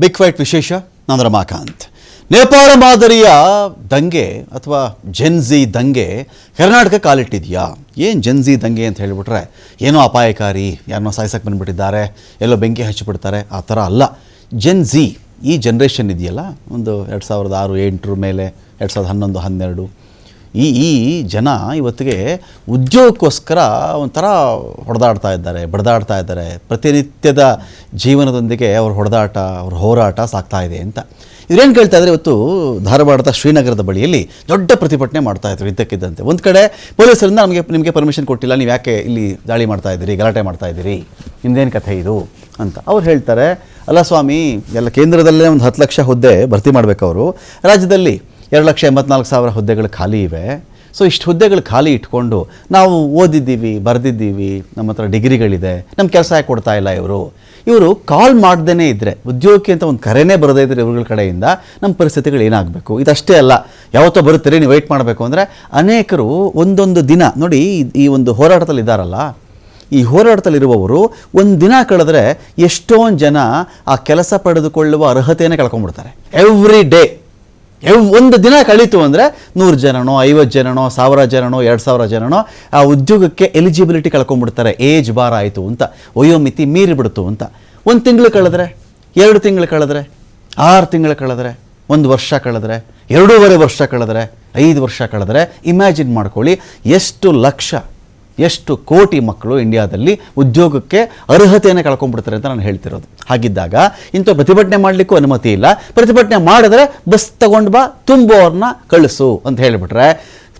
Big fight ವಿಶೇಷ ನಾನು ರಮಾಕಾಂತ್ ನೇಪಾಳ ಮಾದರಿಯ ದಂಗೆ ಅಥವಾ ಜೆನ್ಜಿ ದಂಗೆ ಕರ್ನಾಟಕ ಕಾಲಿಟ್ಟಿದೆಯಾ? ಏನು ಜೆನ್ಜಿ ದಂಗೆ ಅಂತ ಹೇಳಿಬಿಟ್ರೆ, ಏನೋ ಅಪಾಯಕಾರಿ ಯಾರನ್ನೋ ಸಾಯಿಸಕ್ಕೆ ಬಂದುಬಿಟ್ಟಿದ್ದಾರೆ, ಎಲ್ಲೋ ಬೆಂಕಿ ಹಚ್ಚಿಬಿಡ್ತಾರೆ, ಆ ಥರ ಅಲ್ಲ. ಜೆನ್ಜಿ ಈ ಜನ್ರೇಷನ್ ಇದೆಯಲ್ಲ? ಒಂದು ಎರಡು ಸಾವಿರದ ಆರು, ಎಂಟರ ಮೇಲೆ, ಎರಡು ಸಾವಿರದ ಹನ್ನೊಂದು, ಹನ್ನೆರಡು. ಈ ಈ ಜನ ಇವತ್ತಿಗೆ ಉದ್ಯೋಗಕ್ಕೋಸ್ಕರ ಒಂಥರ ಹೊಡೆದಾಡ್ತಾ ಇದ್ದಾರೆ, ಬಡದಾಡ್ತಾ ಇದ್ದಾರೆ. ಪ್ರತಿನಿತ್ಯದ ಜೀವನದೊಂದಿಗೆ ಅವ್ರ ಹೊಡೆದಾಟ, ಅವ್ರ ಹೋರಾಟ ಸಾಗ್ತಾ ಇದೆ ಅಂತ. ಇವ್ರೇನು ಕೇಳ್ತಾ ಇದ್ದಾರೆ ಇವತ್ತು? ಧಾರವಾಡದ ಶ್ರೀನಗರದ ಬಳಿಯಲ್ಲಿ ದೊಡ್ಡ ಪ್ರತಿಭಟನೆ ಮಾಡ್ತಾ ಇದ್ರು ಇದ್ದಕ್ಕಿದ್ದಂತೆ. ಒಂದು ಕಡೆ ಪೊಲೀಸರಿಂದ ನಮಗೆ, ನಿಮಗೆ ಪರ್ಮಿಷನ್ ಕೊಟ್ಟಿಲ್ಲ, ನೀವು ಯಾಕೆ ಇಲ್ಲಿ ದಾಳಿ ಮಾಡ್ತಾ ಇದ್ದೀರಿ, ಗಲಾಟೆ ಮಾಡ್ತಾ ಇದ್ದೀರಿ? ನಿಮ್ದೇನು ಕಥೆ ಇದು? ಅಂತ. ಅವ್ರು ಹೇಳ್ತಾರೆ, ಅಲ್ಲ ಸ್ವಾಮಿ, ಎಲ್ಲ ಕೇಂದ್ರದಲ್ಲೇ ಒಂದು ಹತ್ತು ಲಕ್ಷ ಹುದ್ದೆ ಭರ್ತಿ ಮಾಡಬೇಕವರು. ರಾಜ್ಯದಲ್ಲಿ ಎರಡು ಲಕ್ಷ ಎಂಬತ್ನಾಲ್ಕು ಸಾವಿರ ಹುದ್ದೆಗಳು ಖಾಲಿ ಇವೆ. ಸೊ ಇಷ್ಟು ಹುದ್ದೆಗಳು ಖಾಲಿ ಇಟ್ಕೊಂಡು ನಾವು ಓದಿದ್ದೀವಿ, ಬರೆದಿದ್ದೀವಿ, ನಮ್ಮ ಹತ್ರ ಡಿಗ್ರಿಗಳಿದೆ ನಮ್ಮ ಕೆಲಸ ಕೊಡ್ತಾ ಇಲ್ಲ ಇವರು? ಇವರು ಕಾಲ್ ಮಾಡ್ದೇ ಇದ್ದರೆ ಉದ್ಯೋಗಕ್ಕೆ ಅಂತ ಒಂದು ಕರೆನೇ ಬರದೇ ಇದ್ದರೆ ಇವ್ರಗಳ ಕಡೆಯಿಂದ ನಮ್ಮ ಪರಿಸ್ಥಿತಿಗಳು ಏನಾಗಬೇಕು? ಇದಷ್ಟೇ ಅಲ್ಲ, ಯಾವತ್ತೋ ಬರುತ್ತೀರಿ, ನೀವು ವೆಯ್ಟ್ ಮಾಡಬೇಕು ಅಂದರೆ ಅನೇಕರು ಒಂದೊಂದು ದಿನ, ನೋಡಿ ಈ- ಒಂದು ಹೋರಾಟದಲ್ಲಿ ಇದ್ದಾರಲ್ಲ, ಈ ಹೋರಾಟದಲ್ಲಿರುವವರು ಒಂದು ದಿನ ಕಳೆದ್ರೆ ಎಷ್ಟೊಂದು ಜನ ಆ ಕೆಲಸ ಪಡೆದುಕೊಳ್ಳುವ ಅರ್ಹತೆಯನ್ನು ಕಳ್ಕೊಂಡ್ಬಿಡ್ತಾರೆ. ಎವ್ರಿ ಡೇ ಒಂದು ದಿನ ಕಳೀತು ಅಂದರೆ ನೂರು ಜನನೋ, ಐವತ್ತು ಜನನೋ, ಸಾವಿರ ಜನನೋ, ಎರಡು ಸಾವಿರ ಜನನೋ, ಆ ಉದ್ಯೋಗಕ್ಕೆ ಎಲಿಜಿಬಿಲಿಟಿ ಕಳ್ಕೊಂಡ್ಬಿಡ್ತಾರೆ. ಏಜ್ ಬಾರ್ ಆಯಿತು ಅಂತ, ವಯೋಮಿತಿ ಮೀರಿಬಿಡ್ತು ಅಂತ. ಒಂದು ತಿಂಗಳು ಕಳೆದ್ರೆ, ಎರಡು ತಿಂಗಳು ಕಳೆದ್ರೆ, ಆರು ತಿಂಗಳು ಕಳೆದ್ರೆ, ಒಂದು ವರ್ಷ ಕಳೆದ್ರೆ, ಎರಡೂವರೆ ವರ್ಷ ಕಳೆದ್ರೆ, ಐದು ವರ್ಷ ಕಳೆದ್ರೆ ಇಮ್ಯಾಜಿನ್ ಮಾಡ್ಕೊಳ್ಳಿ, ಎಷ್ಟು ಲಕ್ಷ ಎಷ್ಟು ಕೋಟಿ ಮಕ್ಕಳು ಇಂಡಿಯಾದಲ್ಲಿ ಉದ್ಯೋಗಕ್ಕೆ ಅರ್ಹತೆಯನ್ನು ಕಳ್ಕೊಂಡ್ಬಿಡ್ತಾರೆ ಅಂತ ನಾನು ಹೇಳ್ತಿರೋದು. ಹಾಗಿದ್ದಾಗ ಇಂಥ ಪ್ರತಿಭಟನೆ ಮಾಡಲಿಕ್ಕೂ ಅನುಮತಿ ಇಲ್ಲ. ಪ್ರತಿಭಟನೆ ಮಾಡಿದ್ರೆ ಬಸ್ ತಗೊಂಡು ಬಾ ತುಂಬುವವ್ರನ್ನ ಕಳಿಸು ಅಂತ ಹೇಳಿಬಿಟ್ರೆ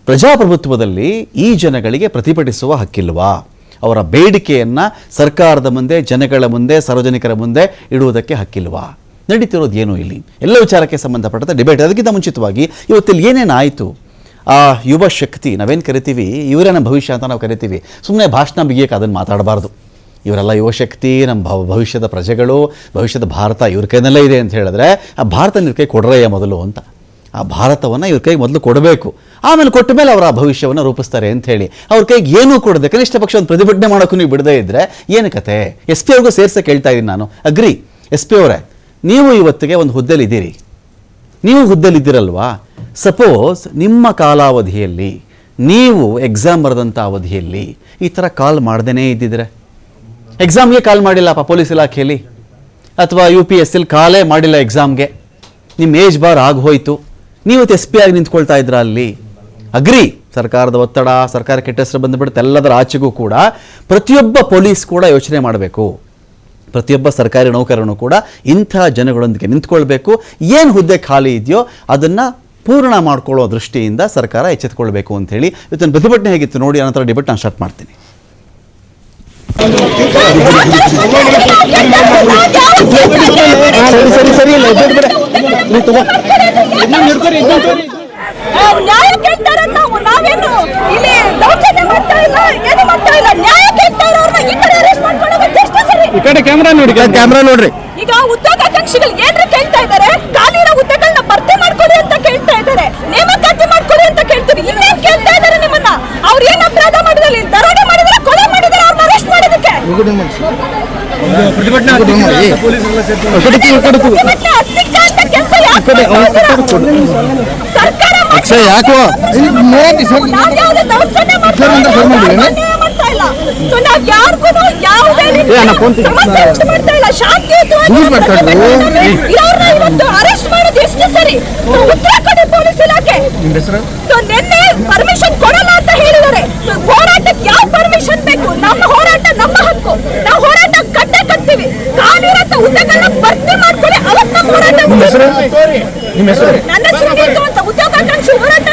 ಪ್ರಜಾಪ್ರಭುತ್ವದಲ್ಲಿ ಈ ಜನಗಳಿಗೆ ಪ್ರತಿಭಟಿಸುವ ಹಕ್ಕಿಲ್ವಾ? ಅವರ ಬೇಡಿಕೆಯನ್ನು ಸರ್ಕಾರದ ಮುಂದೆ, ಜನಗಳ ಮುಂದೆ, ಸಾರ್ವಜನಿಕರ ಮುಂದೆ ಇಡುವುದಕ್ಕೆ ಹಕ್ಕಿಲ್ವಾ? ನಡೀತಿರೋದು ಏನು ಇಲ್ಲಿ? ಎಲ್ಲ ವಿಚಾರಕ್ಕೆ ಸಂಬಂಧಪಟ್ಟಂತೆ ಡಿಬೇಟ್ ಅದಕ್ಕಿಂತ ಮುಂಚಿತವಾಗಿ ಇವತ್ತಿಲ್ಲಿ ಏನೇನು ಆಯಿತು ಆ ಯುವ ಶಕ್ತಿ ನಾವೇನು ಕರಿತೀವಿ? ಇವರೇ ನಮ್ಮ ಭವಿಷ್ಯ ಅಂತ ನಾವು ಕರಿತೀವಿ. ಸುಮ್ಮನೆ ಭಾಷಣ ಬಿಗಿಯಕ್ಕೆ ಅದನ್ನು ಮಾತಾಡಬಾರ್ದು. ಇವರೆಲ್ಲ ಯುವಶಕ್ತಿ ನಮ್ಮ ಭವ, ಭವಿಷ್ಯದ ಪ್ರಜೆಗಳು, ಭವಿಷ್ಯದ ಭಾರತ ಇವ್ರ ಕೈನಲ್ಲೇ ಇದೆ ಅಂತ ಹೇಳಿದ್ರೆ, ಆ ಭಾರತ ಇವ್ರ ಕೈ ಕೊಡ್ರಯ್ಯ ಮೊದಲು ಅಂತ. ಆ ಭಾರತವನ್ನು ಇವ್ರ ಕೈಗೆ ಮೊದಲು ಕೊಡಬೇಕು. ಆಮೇಲೆ ಕೊಟ್ಟ ಮೇಲೆ ಅವರ ಭವಿಷ್ಯವನ್ನು ರೂಪಿಸ್ತಾರೆ ಅಂತ ಹೇಳಿ. ಅವ್ರ ಕೈಗೆ ಏನೂ ಕೊಡದೆ ಕನಿಷ್ಠ ಪಕ್ಷ ಒಂದು ಪ್ರತಿಭಟನೆ ಮಾಡೋಕ್ಕೂ ನೀವು ಬಿಡದೇ ಇದ್ದರೆ ಏನು ಕತೆ ಎಸ್ ಪಿ ಅವ್ರಿಗೂ ಸೇರ್ಸಕ್ಕೆ ಹೇಳ್ತಾ ಇದ್ದೀನಿ ನಾನು. ಅಗ್ರಿ. ಎಸ್ ಪಿ ಅವರೇ, ನೀವು ಇವತ್ತಿಗೆ ಒಂದು ಹುದ್ದೆಲಿ ಇದ್ದೀರಿ. ನೀವು ಹುದ್ದೆಲಿದ್ದೀರಲ್ವಾ ಸಪೋಸ್ ನಿಮ್ಮ ಕಾಲಾವಧಿಯಲ್ಲಿ ನೀವು ಎಕ್ಸಾಮ್ ಬರೆದಂಥ ಅವಧಿಯಲ್ಲಿ ಈ ಥರ ಕಾಲ್ ಮಾಡ್ದೇ ಇದ್ದಿದ್ರೆ ಎಕ್ಸಾಮ್ಗೆ ಕಾಲ್ ಮಾಡಿಲ್ಲಪ್ಪ ಪೊಲೀಸ್ ಇಲಾಖೆಯಲ್ಲಿ? ಅಥವಾ ಯು ಪಿ ಎಸ್ ಸಿಲಿ ಕಾಲೇ ಮಾಡಿಲ್ಲ ಎಕ್ಸಾಮ್ಗೆ ನಿಮ್ಮ ಏಜ್ ಬಾರ್ ಆಗೋಯ್ತು. ನೀವು ಎಸ್ ಪಿ ಆಗಿ ನಿಂತ್ಕೊಳ್ತಾ ಇದ್ರ ಅಲ್ಲಿ? ಅಗ್ರಿ ಸರ್ಕಾರದ ಒತ್ತಡ ಸರ್ಕಾರ ಕೆಟ್ಟ ಹೆಸರು ಬಂದುಬಿಡುತ್ತೆ ಎಲ್ಲದರ ಆಚೆಗೂ ಕೂಡ ಪ್ರತಿಯೊಬ್ಬ ಪೊಲೀಸ್ ಕೂಡ ಯೋಚನೆ ಮಾಡಬೇಕು. ಪ್ರತಿಯೊಬ್ಬ ಸರ್ಕಾರಿ ನೌಕರನು ಕೂಡ ಇಂಥ ಜನಗಳೊಂದಿಗೆ ನಿಂತ್ಕೊಳ್ಬೇಕು. ಏನು ಹುದ್ದೆ ಖಾಲಿ ಇದೆಯೋ ಅದನ್ನು ಪೂರ್ಣ ಮಾಡ್ಕೊಳ್ಳೋ ದೃಷ್ಟಿಯಿಂದ ಸರ್ಕಾರ ಎಚ್ಚೆತ್ಕೊಳ್ಬೇಕು ಅಂತ ಹೇಳಿ ಇವತ್ತಿನ ಪ್ರತಿಭಟನೆ ಹೇಗಿತ್ತು ನೋಡಿ ಅನಂತರ ಡಿಬೇಟ್ ನಾನು ಸ್ಟಾರ್ಟ್ ಮಾಡ್ತೀನಿ. ಸರಿ ಸರಿ ಇಲ್ಲ ಎದ್ದೇಳು ಬಿಡು. ನೀನ್ ತಗೋ. ನಾವು ನ್ಯಾಯ ಕೇಳ್ತಾರೆ ನಾವು ನಾವೇನು ಇಲ್ಲಿ ದೌರ್ಜನ್ಯ ಮಾಡ್ತಾ ಇಲ್ಲ ಏನು ಮಾಡ್ತಾ ಇಲ್ಲ ನ್ಯಾಯ ಕೇಳ್ತಾ ಇರೋರ್ನ ಈ ಕಡೆ ಅರೆಸ್ಟ್ ಮಾಡ್ಕೊಳ್ಳೋದು ಎಷ್ಟು ಸರಿ ಈ ಕಡೆ ಕ್ಯಾಮ್ರಾ ನೋಡಿ ಕ್ಯಾಮ್ರಾ ನೋಡ್ರಿ. ಈಗ ಉದ್ಯೋಗಾಕಾಂಕ್ಷಿಗಳು ಏನ್ರ ಕೇಳ್ತಾ ಇದ್ದಾರೆ? ಖಾಲಿ ಇರೋ ಹುದ್ದೆಗಳನ್ನ ಭರ್ತಿ ಮಾಡ್ಕೊಡಿ ಅಂತ ಕೇಳ್ತಾ ಇದ್ದಾರೆ. ನೇಮಕಾತಿ ಮಾಡ್ಕೊಡಿ ಅಂತ ಕೇಳ್ತಾರೆ ಇನ್ನೇನ್ ಕೇಳ್ತಾ ಇದ್ದಾರೆ ನಿಮ್ಮನ್ನ? ಅವ್ರು ಏನ್ ಅಪರಾಧ ಮಾಡಿದ್ರೆ ದರೋಡೆ ಮಾಡಿದ್ರೆ ಕೊಲೆ ಮಾಡಿದ್ರೆ ಅವ್ರನ್ನ ಅರೆಸ್ಟ್ ಮಾಡೋದಕ್ಕೆ? ಅಕ್ಷಯ್ ಯಾಕೋ? ನಾವ್ ಯಾವ್ದೇ ದೌರ್ಜನ್ಯ ಮಾಡ್ತಾ ಇಲ್ಲ. So ನಾವ್ ಯಾರ್ಗೂನು ಅರೆಸ್ಟ್ ಮಾಡೋದು ಎಷ್ಟು ಸರಿ ಉತ್ತರ ಕೊಡಿ ಪೊಲೀಸ್ ಇಲಾಖೆ. ನಿಮ್ಮ ಹೆಸರು? So ನಿನ್ನೆ ಪರ್ಮಿಷನ್ ಕೊಡಲ್ಲ ಅಂತ ಹೇಳಿದ್ದಾರೆ. ಹೋರಾಟಕ್ಕೆ ಯಾವ ಪರ್ಮಿಷನ್ ಬೇಕು? ನಮ್ಮ ಹೋರಾಟ ನಮ್ಮ ಹಕ್ಕು. ನಾವು ಹೋರಾಟ ಕಟ್ಟೆ ಕಟ್ತೀವಿ. ಕಾಲಿರತ್ತ ಹುದ್ದೆಗಳನ್ನ ಭರ್ತಿ ಮಾಡ್ಕೊಳ್ಳಿ ಅವತ್ತು ನಮ್ಮ ಹೋರಾಟ ನಿಮ್ಮ ಹೆಸರು? ನನ್ನ ಹೆಸರು ಉದ್ಯೋಗಾಕಾಂಕ್ಷಿ ಹೋರಾಟ